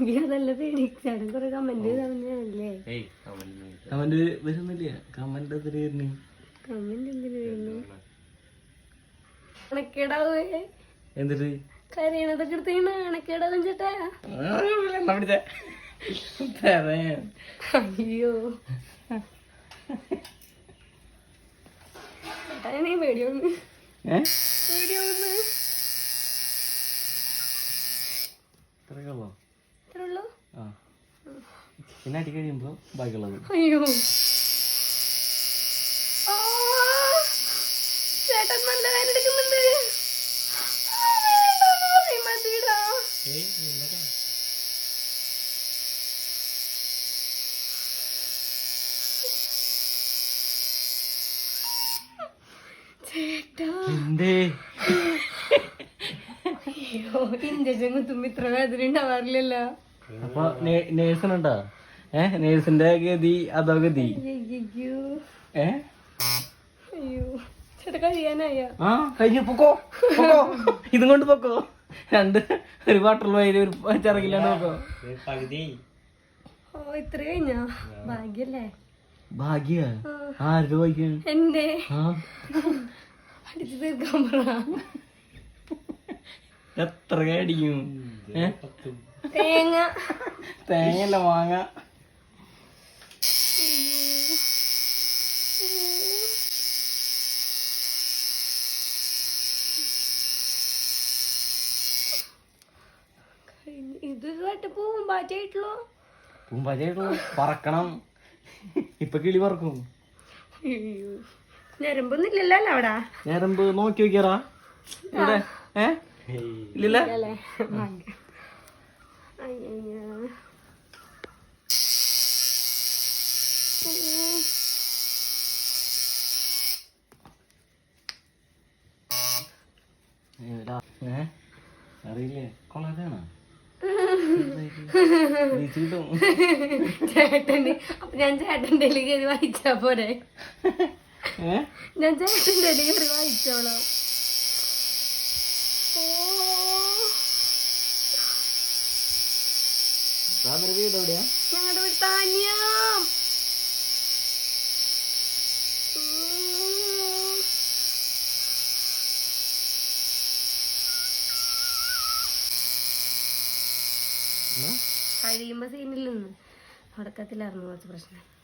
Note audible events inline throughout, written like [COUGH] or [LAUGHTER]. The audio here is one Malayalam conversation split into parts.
എനിക്ക് അതല്ല പേടി ചേട്ടൻ കുറെ കമന്റ് കമന്റ് കമന്റ് വരുന്നില്ല. കമന്റ് എതിരെ വരുന്നു? കമന്റ് എന്തിനു വരുന്നു? അണക്കേടാവേ. എന്നിട്ട് കരയണതൊക്കെ എടുത്തീണ് അണക്കേടാവും ചേട്ടാ. അയ്യോ. ചേട്ടാ പേടിയൊന്ന് പേടിയൊന്ന് പിന്നെ അടി കഴിയുമ്പോ ബാക്കിയുള്ളത്. അയ്യോ. ചേട്ടൻ നല്ല. ചേട്ടാ. എന്തേ? അയ്യോ ഇഞ്ചക്ഷൻ കുത്തുമ്പോ ഇത്ര വേദന ഉണ്ടാവാറില്ലല്ലോ. അപ്പൊ നേഴ്സിനുണ്ടോ? ഏ നേഴ്സിന്റെ ഗതി അതോ ഗതി? അയ്യോ ഏ? അയ്യോ. ചേട്ടാ കഴിയാനായ? ആ കഴിഞ്ഞു പൊക്കോ പൊക്കോ. ഇതും കൊണ്ട് പൊക്കോ. രണ്ട് ഒരു വാട്ടർ വയൽ ഒരു ചിറകില്ലാണ്ട് പൊക്കോ. ഓ ഇത്ര കഴിഞ്ഞോ? ഭാഗ്യല്ലേ? ഭാഗ്യ? ആരുടെ ഭാഗ്യം? എന്റെ അടിച്ചു തീർക്കാൻ പറ. എത്ര കടിക്കും തേങ്ങ. തേങ്ങയല്ല മാങ്ങ. ഇത് പറക്കണം. ഇപ്പൊ കിളി പറക്കും. ഞരമ്പൊന്നുമില്ലല്ലോ അവിടെ. ഞരമ്പ് നോക്കി നോക്കിയറാ ഇവിടെ ഏ? ഇല്ലല്ല? അറിയില്ലേ? കൊള്ളാതെയാണോ? [LAUGHS] കിട്ടും ചേട്ടന്റെ അപ്പൊ ഞാൻ ചേട്ടന്റെ കയറി വായിച്ചാ പോരെ? ഞാൻ ചേട്ടന്റെ കയറി വായിച്ചോളാം. സാറിന്റെ വീട് എവിടെയാ? ഞങ്ങളുടെ വീട് താന്യം. കഴിയുമ്പോ സീനില്ലെന്ന് തുടക്കത്തിലായിരുന്നു കുറച്ച് പ്രശ്നം.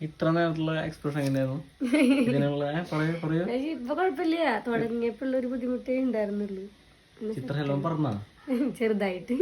ഇത്ര നേരത്തുള്ള എക്സ്പ്രഷൻ എങ്ങനെയായിരുന്നു? ഇതിനുള്ള ഏ, പറയൂ പറയൂ. ഇപ്പൊ കുഴപ്പമില്ല തുടങ്ങിയപ്പോഴുള്ള ഒരു ബുദ്ധിമുട്ടേ ഉണ്ടായിരുന്നുള്ളൂ. ചിത്രം പറഞ്ഞാ ചെറുതായിട്ട്.